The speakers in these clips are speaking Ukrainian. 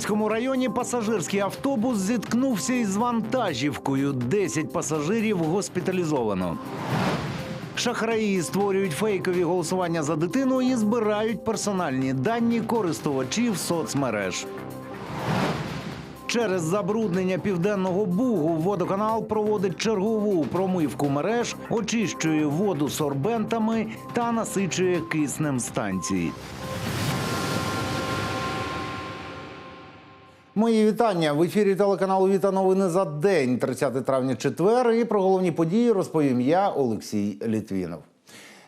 Вінницькому районі пасажирський автобус зіткнувся із вантажівкою. 10 пасажирів госпіталізовано. Шахраї створюють фейкові голосування за дитину і збирають персональні дані користувачів соцмереж. Через забруднення південного бугу водоканал проводить чергову промивку мереж, очищує воду сорбентами та насичує киснем станції. Мої вітання в ефірі телеканалу Віта новини за день, 30 травня, четвер. І про головні події розповім я, Олексій Літвінов.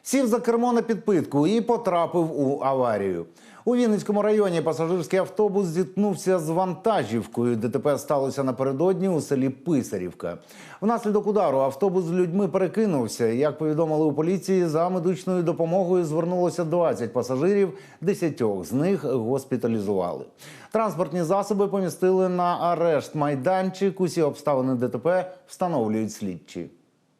Сів за кермо на підпитку і потрапив у аварію. У Вінницькому районі пасажирський автобус зіткнувся з вантажівкою. ДТП сталося напередодні у селі Писарівка. Внаслідок удару автобус з людьми перекинувся. Як повідомили у поліції, за медичною допомогою звернулося 20 пасажирів, 10 з них госпіталізували. Транспортні засоби помістили на арешт майданчик. Усі обставини ДТП встановлюють слідчі.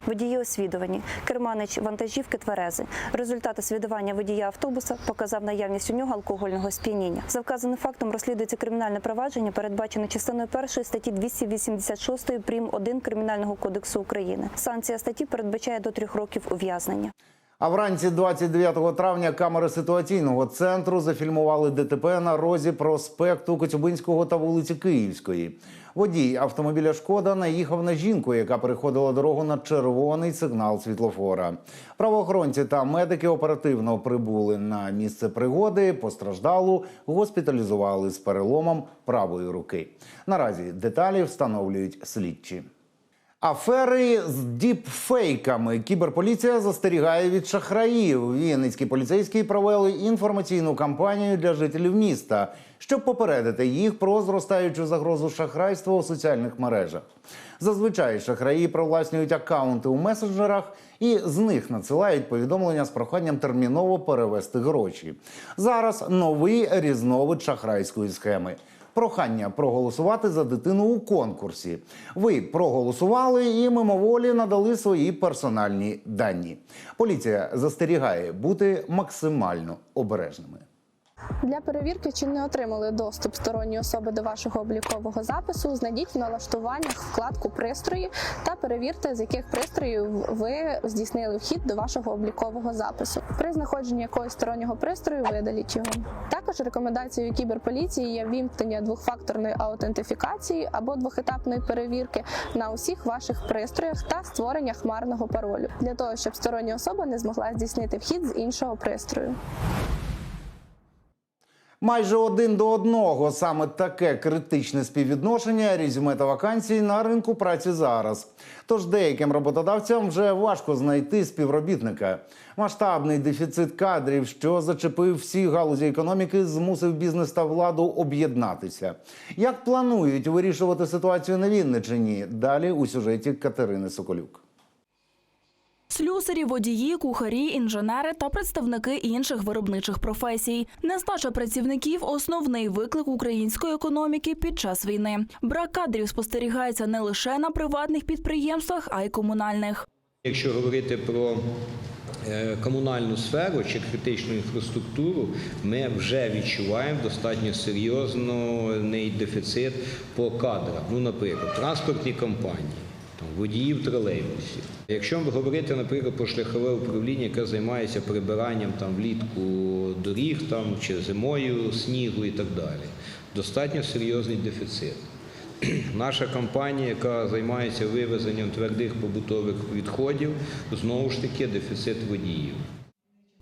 Водії освідувані. Керманич вантажівки тверези. Результати свідування водія автобуса показав наявність у нього алкогольного сп'яніння. За вказаним фактом розслідується кримінальне провадження, передбачене частиною 1 статті 286 прим. 1 Кримінального кодексу України. Санкція статті передбачає до трьох років ув'язнення. А вранці 29 травня камери ситуаційного центру зафільмували ДТП на розі проспекту Коцюбинського та вулиці Київської. Водій автомобіля Шкода наїхав на жінку, яка переходила дорогу на червоний сигнал світлофора. Правоохоронці та медики оперативно прибули на місце пригоди. Постраждалу госпіталізували з переломом правої руки. Наразі деталі встановлюють слідчі. Афери з діпфейками. Кіберполіція застерігає від шахраїв. Вінницькі поліцейські провели інформаційну кампанію для жителів міста, щоб попередити їх про зростаючу загрозу шахрайства у соціальних мережах. Зазвичай шахраї привласнюють акаунти у месенджерах і з них надсилають повідомлення з проханням терміново перевести гроші. Зараз новий різновид шахрайської схеми. Прохання проголосувати за дитину у конкурсі. Ви проголосували і мимоволі надали свої персональні дані. Поліція застерігає бути максимально обережними. Для перевірки, чи не отримали доступ сторонні особи до вашого облікового запису, знайдіть в налаштуваннях вкладку пристрої та перевірте, з яких пристроїв ви здійснили вхід до вашого облікового запису. При знаходженні якогось стороннього пристрою видаліть його. Також рекомендацією кіберполіції є вімкнення двохфакторної аутентифікації або двохетапної перевірки на усіх ваших пристроях та створення хмарного паролю для того, щоб стороння особа не змогла здійснити вхід з іншого пристрою. Майже один до одного саме таке критичне співвідношення резюме та вакансій на ринку праці зараз. Тож деяким роботодавцям вже важко знайти співробітника. Масштабний дефіцит кадрів, що зачепив всі галузі економіки, змусив бізнес та владу об'єднатися. Як планують вирішувати ситуацію на Вінниччині? Далі у сюжеті Катерини Соколюк. Слюсарі, водії, кухарі, інженери та представники інших виробничих професій. Нестача працівників основний виклик української економіки під час війни. Брак кадрів спостерігається не лише на приватних підприємствах, а й комунальних. Якщо говорити про е, комунальну сферу чи критичну інфраструктуру, ми вже відчуваємо достатньо серйозний дефіцит по кадрах. Ну, наприклад, транспортні компанії. Водіїв тролейбусів. Якщо говорити, наприклад, про шляхове управління, яке займається прибиранням там влітку доріг там чи зимою снігу і так далі, достатньо серйозний дефіцит. Наша компанія, яка займається вивезенням твердих побутових відходів, знову ж таки дефіцит водіїв.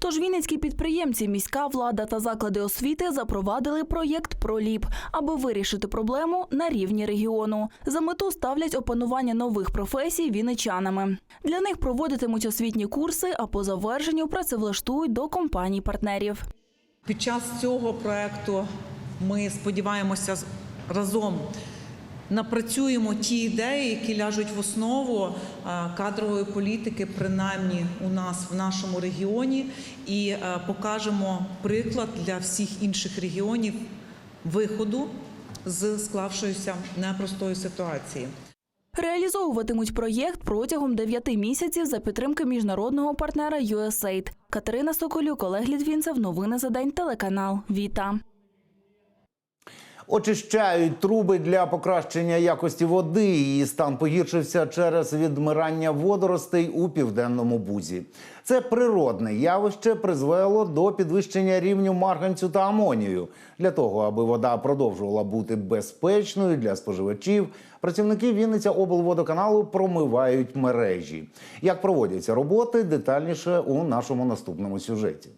Тож вінницькі підприємці, міська влада та заклади освіти запровадили проєкт Проліп, аби вирішити проблему на рівні регіону. За мету ставлять опанування нових професій вінничанами. Для них проводитимуть освітні курси, а по завершенню працевлаштують до компаній партнерів. Під час цього проекту ми сподіваємося разом напрацюємо ті ідеї, які ляжуть в основу кадрової політики, принаймні у нас в нашому регіоні, і е, покажемо приклад для всіх інших регіонів виходу з склавшоїся непростої ситуації. Реалізовуватимуть проєкт протягом 9 місяців за підтримки міжнародного партнера USAID. Катерина Соколюк, Олег Літвінцев. Новини за день. Телеканал Віта. Очищають труби для покращення якості води. Її стан погіршився через відмирання водоростей у південному бузі. Це природне явище призвело до підвищення рівню марганцю та амонію. Для того, аби вода продовжувала бути безпечною для споживачів, працівники Вінниця облводоканалу промивають мережі. Як проводяться роботи, детальніше у нашому наступному сюжеті.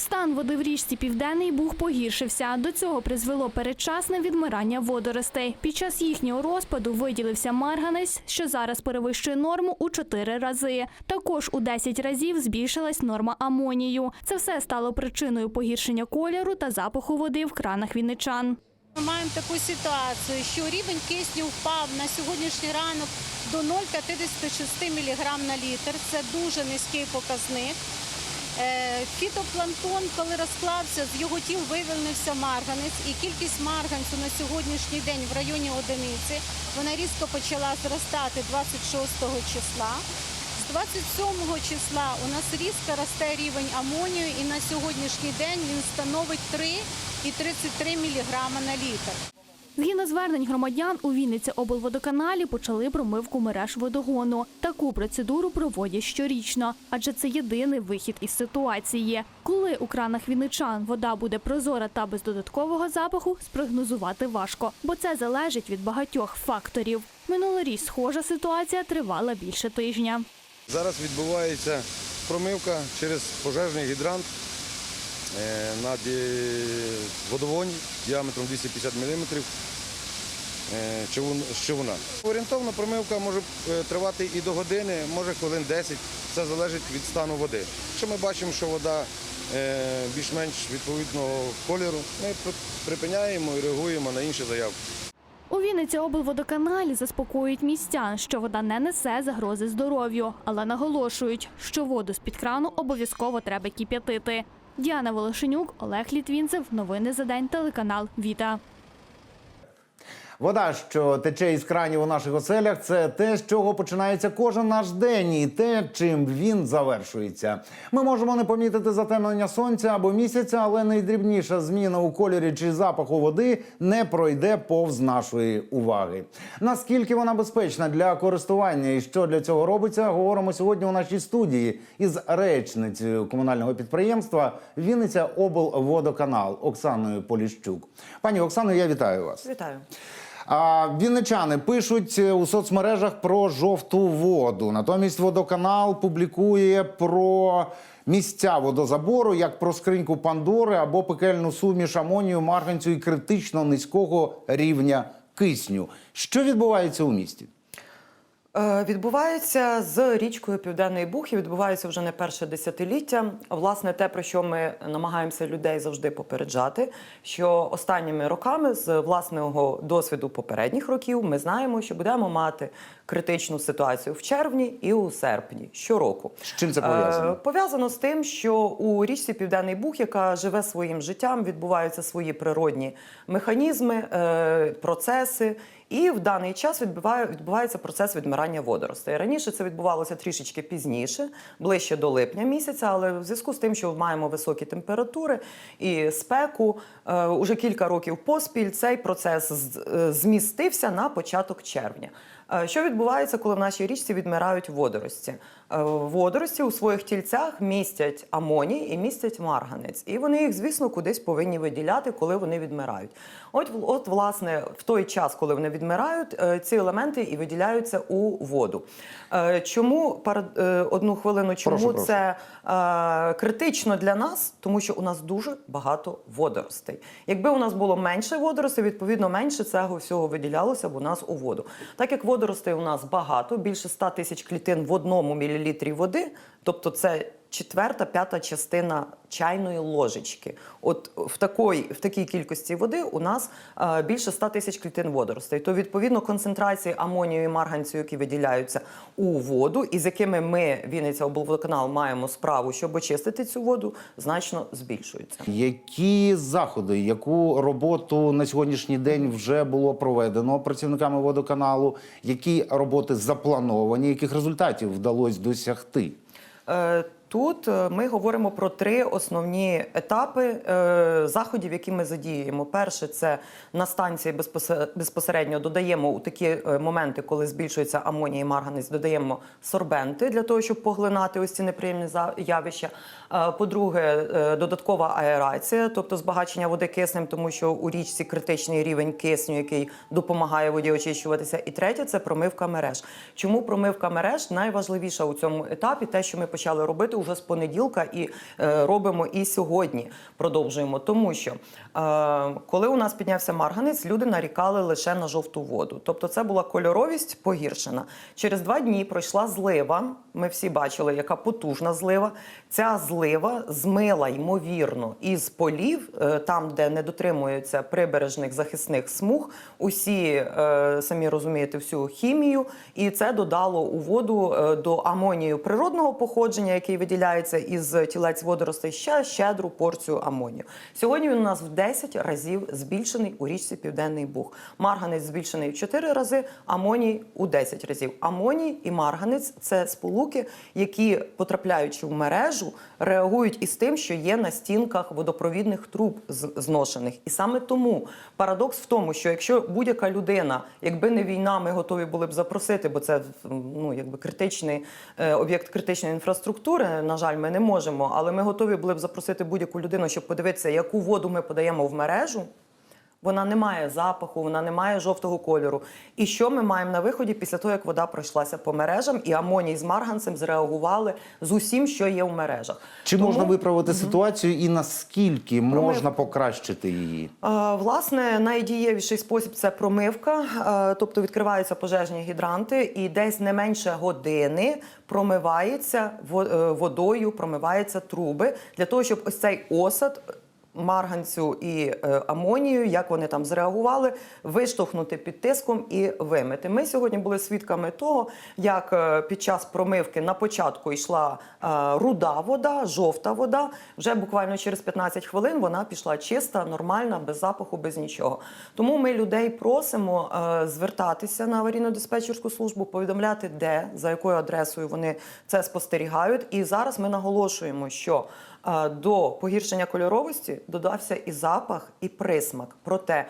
Стан води в річці Південний Буг погіршився. До цього призвело передчасне відмирання водоростей. Під час їхнього розпаду виділився марганець, що зараз перевищує норму у 4 рази. Також у 10 разів збільшилась норма амонію. Це все стало причиною погіршення кольору та запаху води в кранах вінничан. Ми маємо таку ситуацію, що рівень кисню впав на сьогоднішній ранок до 0,56 мг на літр. Це дуже низький показник. Е, Фітопланктон, коли розклався, з його тіл вивільнився марганець, і кількість марганцю на сьогоднішній день в районі одиниці вона різко почала зростати 26 числа. З 27 числа у нас різко росте рівень амонію, і на сьогоднішній день він становить 3,33 мг на літр. Згідно звернень громадян, у Вінниці облводоканалі почали промивку мереж водогону. Таку процедуру проводять щорічно, адже це єдиний вихід із ситуації. Коли у кранах вінничан вода буде прозора та без додаткового запаху, спрогнозувати важко, бо це залежить від багатьох факторів. Минулоріч схожа ситуація тривала більше тижня. Зараз відбувається промивка через пожежний гідрант на ді- водовоні діаметром 250 мм з човуна. Орієнтовно промивка може е, тривати і до години, може хвилин 10. Це залежить від стану води. Якщо ми бачимо, що вода е, більш-менш відповідного кольору, ми при- припиняємо і реагуємо на інші заявки. У Вінниці облводоканалі заспокоюють містян, що вода не несе загрози здоров'ю, але наголошують, що воду з-під крану обов'язково треба кип'ятити. Діана Волошенюк, Олег Літвінцев. Новини за день. Телеканал Віта. Вода, що тече із кранів у наших оселях, це те, з чого починається кожен наш день, і те, чим він завершується. Ми можемо не помітити затемнення сонця або місяця, але найдрібніша зміна у кольорі чи запаху води не пройде повз нашої уваги. Наскільки вона безпечна для користування і що для цього робиться, говоримо сьогодні у нашій студії із речницею комунального підприємства Вінниця облводоканал Оксаною Поліщук. Пані Оксано, я вітаю вас. Вітаю. Вінничани пишуть е, у соцмережах про жовту воду. Натомість водоканал публікує про місця водозабору, як про скриньку Пандори або пекельну суміш амонію, марганцю і критично низького рівня кисню. Що відбувається у місті? Е, Відбувається з річкою Південний Буг і відбувається вже не перше десятиліття. Власне, те, про що ми намагаємося людей завжди попереджати, що останніми роками з власного досвіду попередніх років ми знаємо, що будемо мати критичну ситуацію в червні і у серпні щороку. З чим це пов'язано? Е, Пов'язано з тим, що у річці Південний Буг, яка живе своїм життям, відбуваються свої природні механізми, е, процеси. І в даний час відбуває, відбувається процес відмирання водоростей. Раніше це відбувалося трішечки пізніше, ближче до липня місяця, але в зв'язку з тим, що маємо високі температури і спеку, е, уже кілька років поспіль цей процес е, змістився на початок червня. Е, Що відбувається, коли в нашій річці відмирають водорості? Е, Водорості у своїх тільцях містять амоній і містять марганець. І вони їх, звісно, кудись повинні виділяти, коли вони відмирають. От, от власне, в той час, коли вони відмирають, е, ці елементи і виділяються у воду. Е, Чому одну хвилину, чому Прошу, прошу. це е, критично для нас? Тому що у нас дуже багато водоростей. Якби у нас було менше водоростей, відповідно менше цього всього виділялося б у нас у воду. Так як водоростей у нас багато, більше 100 тисяч клітин в одному мілілітрі води, тобто це четверта, п'ята частина чайної ложечки. От в такій, в такій кількості води у нас е, більше 100 тисяч клітин водоростей. То відповідно концентрації амонію і марганцю, які виділяються у воду, і з якими ми, Вінниця облводоканал, маємо справу, щоб очистити цю воду, значно збільшуються. Які заходи, яку роботу на сьогоднішній день вже було проведено працівниками водоканалу? Які роботи заплановані, яких результатів вдалося досягти? Е, Тут е, ми говоримо про три основні етапи е, заходів, які ми задіюємо. Перше, це на станції безпосе- безпосередньо додаємо у такі е, моменти, коли збільшується амонія і марганець, додаємо сорбенти для того, щоб поглинати ось ці неприємні явища. По-друге, додаткова аерація, тобто збагачення води киснем, тому що у річці критичний рівень кисню, який допомагає воді очищуватися. І третє це промивка мереж. Чому промивка мереж найважливіша у цьому етапі? Те, що ми почали робити вже з понеділка, і е, робимо і сьогодні. Продовжуємо, тому що е, коли у нас піднявся марганець, люди нарікали лише на жовту воду. Тобто, це була кольоровість погіршена. Через два дні пройшла злива. Ми всі бачили, яка потужна злива. Ця злива змила ймовірно із полів, е, там, де не дотримуються прибережних захисних смуг, усі самі розумієте всю хімію, і це додало у воду до амонію природного походження, який виділяється із тілець водоростей, ще щедру порцію амонію. Сьогодні він у нас в 10 разів збільшений у річці Південний Буг. Марганець збільшений в 4 рази, амоній у 10 разів. Амоній і марганець це сполуки, які потрапляючи в мережу, реагують із тим, що є на стінках водопровідних труб зношених. І саме тому парадокс в тому, що якщо будь-яка людина, якби не війна, ми готові були б запросити, бо це ну якби критичний е, об'єкт критичної інфраструктури. На жаль, ми не можемо, але ми готові були б запросити будь-яку людину, щоб подивитися, яку воду ми подаємо в мережу. Вона не має запаху, вона не має жовтого кольору. І що ми маємо на виході після того, як вода пройшлася по мережам, і амоній з марганцем зреагували з усім, що є в мережах. Чи Тому- можна виправити ситуацію і наскільки можна покращити її? Е, Власне, найдієвіший спосіб це промивка, е, тобто відкриваються пожежні гідранти, і десь не менше години промивається е, водою, промиваються труби для того, щоб ось цей осад. Марганцю і е, амонію, як вони там зреагували, виштовхнути під тиском і вимити. Ми сьогодні були свідками того, як е, під час промивки на початку йшла е, руда вода, жовта вода. Вже буквально через 15 хвилин вона пішла чиста, нормальна, без запаху, без нічого. Тому ми людей просимо звертатися на аварійно-диспетчерську службу, повідомляти, де за якою адресою вони це спостерігають. І зараз ми наголошуємо, що до погіршення кольоровості додався і запах, і присмак. Проте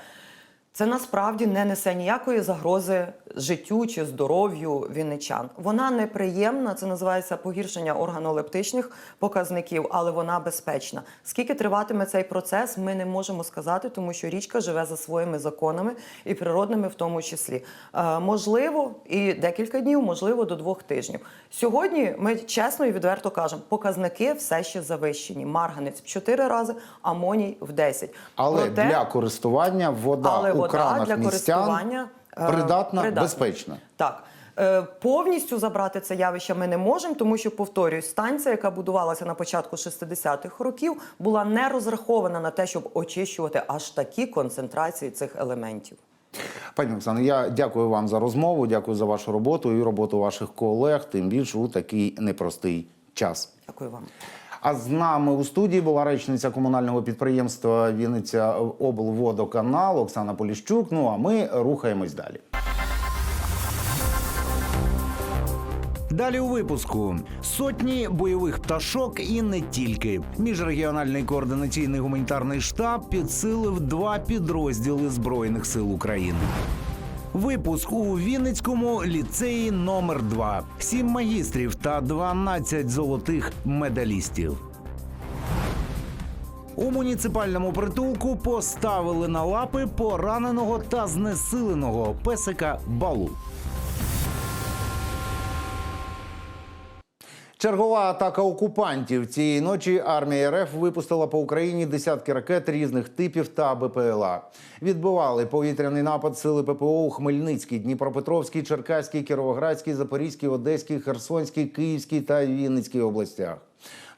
це насправді не несе ніякої загрози життю чи здоров'ю вінничан. Вона неприємна, це називається погіршення органолептичних показників, але вона безпечна. Скільки триватиме цей процес, ми не можемо сказати, тому що річка живе за своїми законами і природними в тому числі. Е, можливо, і декілька днів, можливо, до двох тижнів. Сьогодні ми чесно і відверто кажемо, показники все ще завищені. Марганець в 4 рази, амоній в 10. Але Проте- для користування вода але вода для користування е, придатна, безпечна. Так. Е, Повністю забрати це явище ми не можемо, тому що повторюю, станція, яка будувалася на початку 60-х років, була не розрахована на те, щоб очищувати аж такі концентрації цих елементів. Пані Оксано, я дякую вам за розмову, дякую за вашу роботу і роботу ваших колег, тим більше у такий непростий час. Дякую вам. А з нами у студії була речниця комунального підприємства Вінниця облводоканал Оксана Поліщук. Ну а ми рухаємось далі. Далі у випуску сотні бойових пташок і не тільки. Міжрегіональний координаційний гуманітарний штаб підсилив два підрозділи збройних сил України. Випуск у Вінницькому ліцеї номер 2 Сім магістрів та 12 золотих медалістів. У муніципальному притулку поставили на лапи пораненого та знесиленого песика Балу. Чергова атака окупантів цієї ночі армія РФ випустила по Україні десятки ракет різних типів та БПЛА. Відбивали повітряний напад сили ППО у Хмельницькій, Дніпропетровській, Черкаській, Кіровоградській, Запорізькій, Одеській, Херсонській, Київській та Вінницькій областях.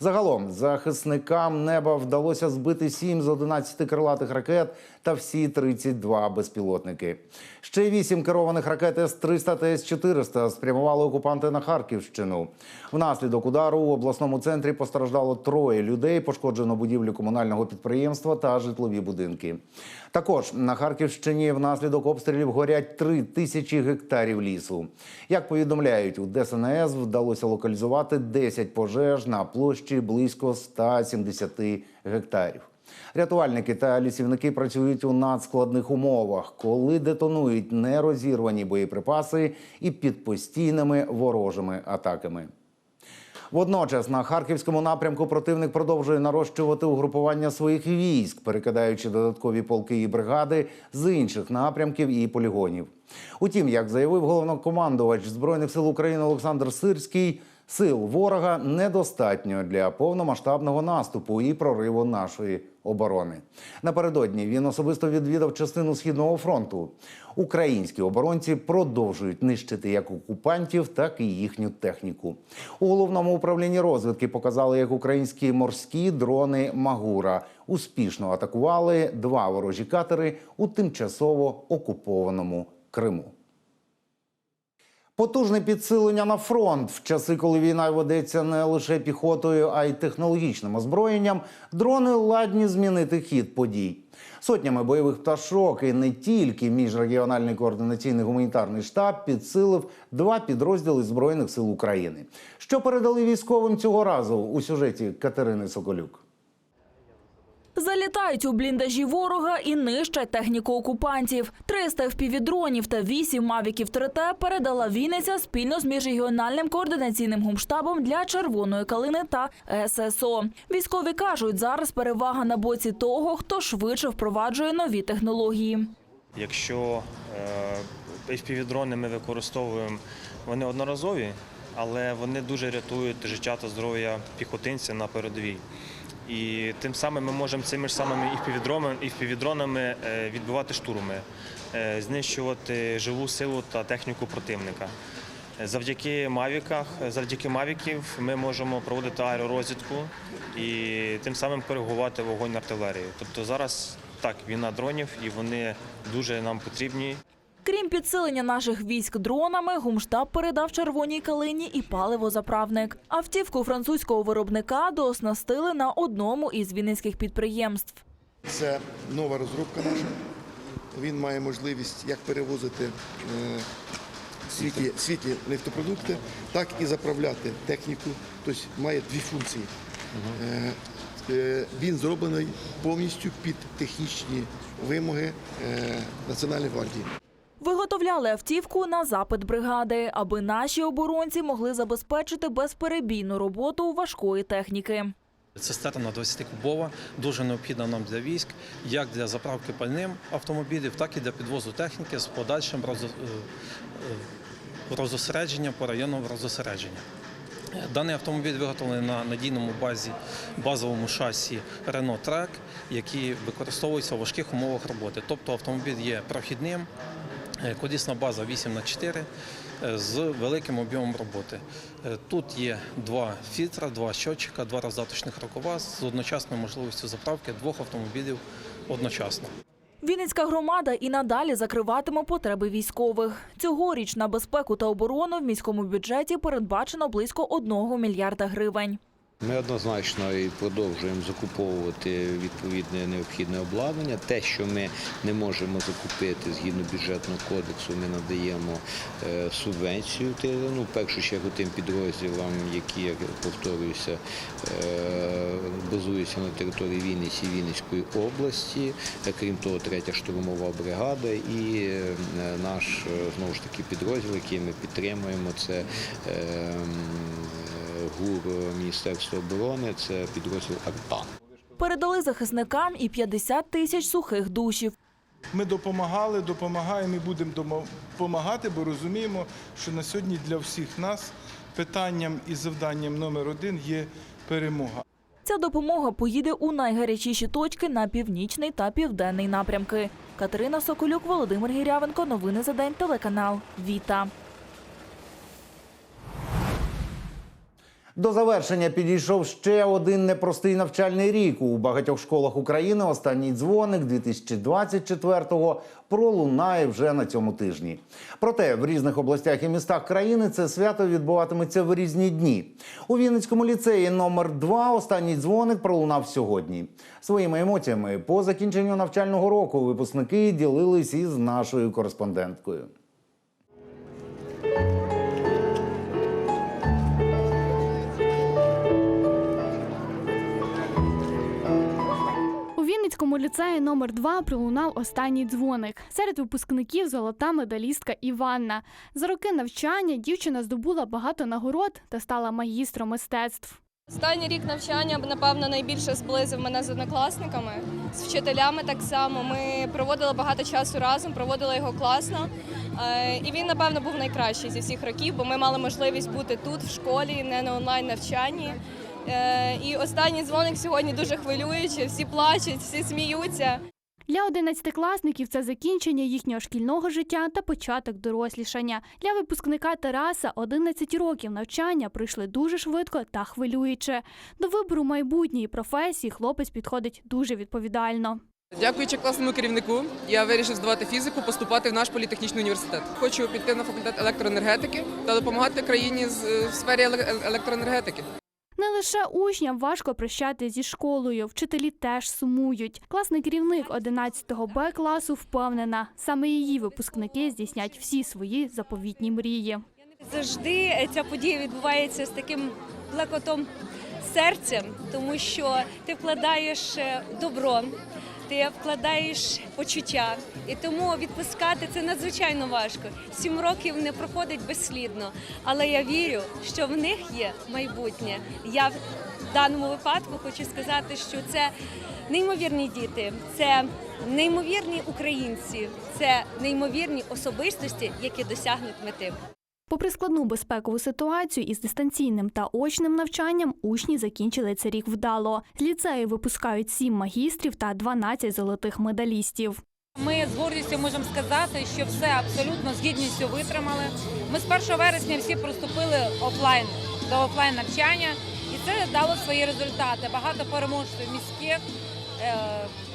Загалом захисникам неба вдалося збити 7 з 11 крилатих ракет та всі 32 безпілотники. Ще 8 керованих ракет С-300 та С-400 спрямували окупанти на Харківщину. Внаслідок удару у обласному центрі постраждало троє людей, пошкоджено будівлю комунального підприємства та житлові будинки. Також на Харківщині внаслідок обстрілів горять 3 тисячі гектарів лісу. Як повідомляють, у ДСНС вдалося локалізувати 10 пожеж на площі близько 170 гектарів. Рятувальники та лісівники працюють у надскладних умовах, коли детонують нерозірвані боєприпаси і під постійними ворожими атаками. Водночас на харківському напрямку противник продовжує нарощувати угрупування своїх військ, перекидаючи додаткові полки і бригади з інших напрямків і полігонів. Утім, як заявив головнокомандувач збройних сил України Олександр Сирський, сил ворога недостатньо для повномасштабного наступу і прориву нашої оборони. Напередодні він особисто відвідав частину східного фронту. Українські оборонці продовжують нищити як окупантів, так і їхню техніку. У головному управлінні розвідки показали, як українські морські дрони Магура успішно атакували два ворожі катери у тимчасово окупованому Криму. Потужне підсилення на фронт в часи, коли війна ведеться не лише піхотою, а й технологічним озброєнням, дрони ладні змінити хід подій. Сотнями бойових пташок і не тільки міжрегіональний координаційний гуманітарний штаб підсилив два підрозділи збройних сил України. Що передали військовим цього разу у сюжеті Катерини Соколюк. Залітають у бліндажі ворога і нищать техніку окупантів. 300 впівдронів та 8 мавіків 3Т передала Вінниця спільно з міжрегіональним координаційним гумштабом для червоної калини та ССО. Військові кажуть, зараз перевага на боці того, хто швидше впроваджує нові технології. Якщо е, FPV-дрони ми використовуємо, вони одноразові, але вони дуже рятують життя та здоров'я піхотинця на передовій. І тим самим ми можемо цими ж самими FPV-дронами FPV-дронами, е, відбивати штурми, е, знищувати живу силу та техніку противника. Е, Завдяки мавіках, завдяки мавіків ми можемо проводити аеророзвідку і тим самим коригувати вогонь артилерії. Тобто зараз так, війна дронів, і вони дуже нам потрібні. Крім підсилення наших військ дронами, гумштаб передав червоній калині і паливозаправник. Автівку французького виробника дооснастили на одному із вінницьких підприємств. Це нова розробка наша. Він має можливість як перевозити е, світлі, світлі нефтопродукти, так і заправляти техніку. Тобто має дві функції. Е, е, Він зроблений повністю під технічні вимоги Національної гвардії. Виготовляли автівку на запит бригади, аби наші оборонці могли забезпечити безперебійну роботу важкої техніки. Цистерна 20-кубова, дуже необхідна нам для військ, як для заправки пальним автомобілів, так і для підвозу техніки з подальшим е, е, розосередженням по районам розосередження. Е, Даний автомобіль виготовлений на надійному базі базовому шасі Renault Track, який використовується у важких умовах роботи. Тобто автомобіль є прохідним, колісна база 8 на 4 е, з великим об'ємом роботи. Е, Тут є два фільтра, два щотчика, два роздаточних рукава з одночасною можливістю заправки двох автомобілів одночасно. Вінницька громада і надалі закриватиме потреби військових. Цьогоріч на безпеку та оборону в міському бюджеті передбачено близько 1 мільярда гривень. Ми однозначно і продовжуємо закуповувати відповідне необхідне обладнання. Те, що ми не можемо закупити згідно бюджетного кодексу, ми надаємо е, субвенцію. Ну, в першу чергу тим підрозділам, які, як повторююся, е, базуються на території Вінниці Вінницької області. Е, Крім того, третя штурмова бригада і наш знову ж таки підрозділ, який ми підтримуємо, це ГУР Міністерства оборони, це підрозділ АРТАН. Передали захисникам і 50 тисяч сухих душів. Ми допомагали, допомагаємо і будемо допомагати, бо розуміємо, що на сьогодні для всіх нас питанням і завданням номер один є перемога. Ця допомога поїде у найгарячіші точки на північний та південний напрямки. Катерина Соколюк, Володимир Гірявенко. Новини за день. Телеканал Віта. До завершення підійшов ще один непростий навчальний рік. У багатьох школах України останній дзвоник 2024-го пролунає вже на цьому тижні. Проте в різних областях і містах країни це свято відбуватиметься в різні дні. У Вінницькому ліцеї номер 2 останній дзвоник пролунав сьогодні. Своїми емоціями по закінченню навчального року випускники ділились із нашою кореспонденткою. Ліцеї номер 2 пролунав останній дзвоник. Серед випускників золота медалістка Іванна. За роки навчання дівчина здобула багато нагород та стала магістром мистецтв. Останній рік навчання, напевно, найбільше зблизив мене з однокласниками, з вчителями так само. Ми проводили багато часу разом, проводили його класно. Е, І він, напевно, був найкращий зі всіх років, бо ми мали можливість бути тут, в школі, не на онлайн навчанні. Е, І останній дзвоник сьогодні дуже хвилюючий, всі плачуть, всі сміються. Для одинадцятикласників це закінчення їхнього шкільного життя та початок дорослішання. Для випускника Тараса 11 років навчання пройшли дуже швидко та хвилююче. До вибору майбутньої професії хлопець підходить дуже відповідально. Дякуючи класному керівнику, я вирішив здавати фізику, поступати в наш політехнічний університет. Хочу піти на факультет електроенергетики та допомагати країні з- е, в сфері електроенергетики. Не лише учням важко прощати зі школою, вчителі теж сумують. Класний керівник 11 Б класу впевнена, саме її випускники здійснять всі свої заповітні мрії. Завжди ця подія відбувається з таким блекотом серцем, тому що ти вкладаєш е, добро, ти вкладаєш почуття, і тому відпускати це надзвичайно важко. Сім років не проходить безслідно, але я вірю, що в них є майбутнє. Я в даному випадку хочу сказати, що це неймовірні діти, це неймовірні українці, це неймовірні особистості, які досягнуть мети. Попри складну безпекову ситуацію із дистанційним та очним навчанням, учні закінчили цей рік вдало. З ліцею випускають сім магістрів та 12 золотих медалістів. Ми з гордістю можемо сказати, що все абсолютно з гідністю витримали. Ми з 1 вересня всі приступили офлайн до офлайн навчання, і це дало свої результати. Багато переможців міських. е,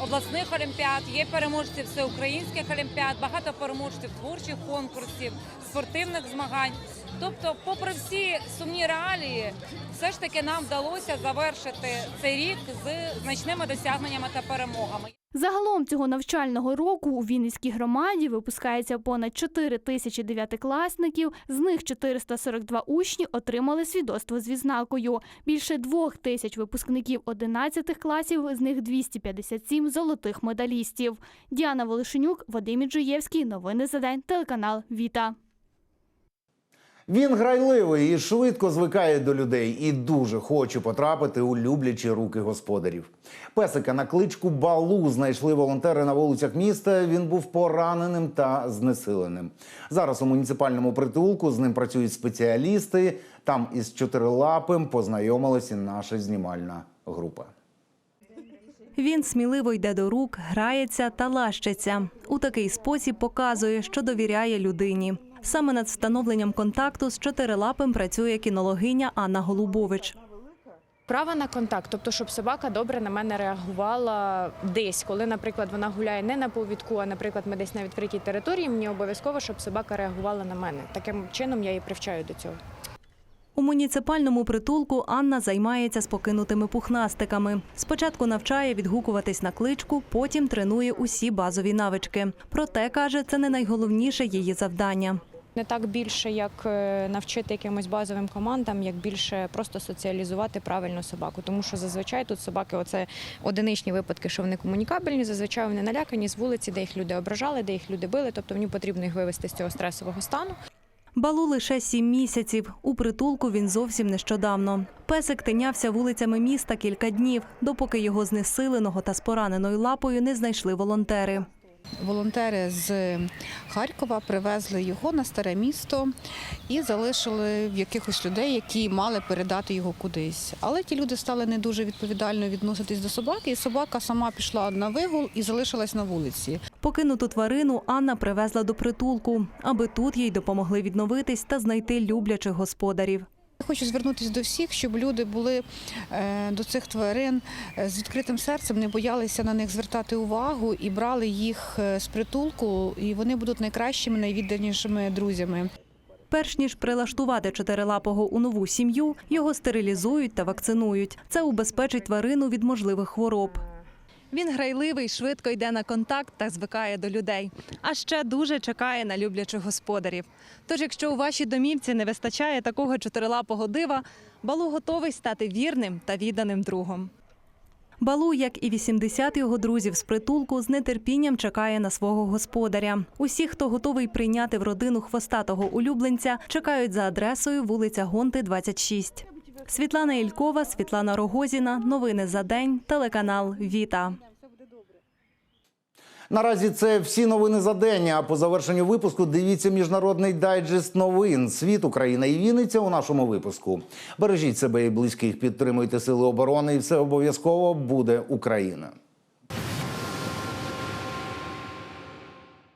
Обласних олімпіад, є переможці всеукраїнських олімпіад, багато переможців творчих конкурсів, спортивних змагань. Тобто, попри всі сумні реалії, все ж таки нам вдалося завершити цей рік з значними досягненнями та перемогами. Загалом цього навчального року у Вінницькій громаді випускається понад 4 тисячі дев'ятикласників. З них 442 учні отримали свідоцтво з відзнакою. Більше двох тисяч випускників 11 класів, з них 257 золотих медалістів. Діана Волошенюк, Вадим Іджиєвський. Новини за день. Телеканал Віта. Він грайливий і швидко звикає до людей і дуже хоче потрапити у люблячі руки господарів. Песика на кличку Балу знайшли волонтери на вулицях міста. Він був пораненим та знесиленим. Зараз у муніципальному притулку з ним працюють спеціалісти. Там із чотирилапим познайомилася наша знімальна група. Він сміливо йде до рук, грається та лащиться. У такий спосіб показує, що довіряє людині. Саме над встановленням контакту з чотирилапим працює кінологиня Анна Голубович. Права на контакт, тобто, щоб собака добре на мене реагувала десь, коли, наприклад, вона гуляє не на повідку, а, наприклад, ми десь на відкритій території. Мені обов'язково, щоб собака реагувала на мене. Таким чином я її привчаю до цього. У муніципальному притулку Анна займається з покинутими пухнастиками. Спочатку навчає відгукуватись на кличку, потім тренує усі базові навички. Проте каже, це не найголовніше її завдання. Не так більше, як е, навчити якимось базовим командам, як більше просто соціалізувати правильно собаку. Тому що зазвичай тут собаки, оце одиничні випадки, що вони комунікабельні. Зазвичай вони налякані з вулиці, де їх люди ображали, де їх люди били. Тобто мені потрібно їх вивести з цього стресового стану. Балу лише сім місяців. У притулку він зовсім нещодавно. Песик тинявся вулицями міста кілька днів, допоки його знесиленого та з пораненою лапою не знайшли волонтери. Волонтери з Харкова привезли його на старе місто і залишили в якихось людей, які мали передати його кудись. Але ті люди стали не дуже відповідально відноситись до собаки, і собака сама пішла на вигул і залишилась на вулиці. Покинуту тварину Анна привезла до притулку, аби тут їй допомогли відновитись та знайти люблячих господарів. Хочу звернутися до всіх, щоб люди були е, до цих тварин е, з відкритим серцем, не боялися на них звертати увагу і брали їх е, з притулку, і вони будуть найкращими, найвідданішими друзями. Перш ніж прилаштувати чотирилапого у нову сім'ю, його стерилізують та вакцинують. Це убезпечить тварину від можливих хвороб. Він грайливий, швидко йде на контакт та звикає до людей. А ще дуже чекає на люблячих господарів. Тож, якщо у вашій домівці не вистачає такого чотирилапого дива, балу готовий стати вірним та відданим другом. Балу, як і 80 його друзів з притулку, з нетерпінням чекає на свого господаря. Усі, хто готовий прийняти в родину хвостатого улюбленця, чекають за адресою вулиця Гонти, 26. Світлана Ількова, Світлана Рогозіна. Новини за день. Телеканал Віта. Наразі це всі новини за день. А по завершенню випуску дивіться міжнародний дайджест новин. Світ Україна і Вінниця у нашому випуску. Бережіть себе і близьких, підтримуйте сили оборони, і все обов'язково буде Україна.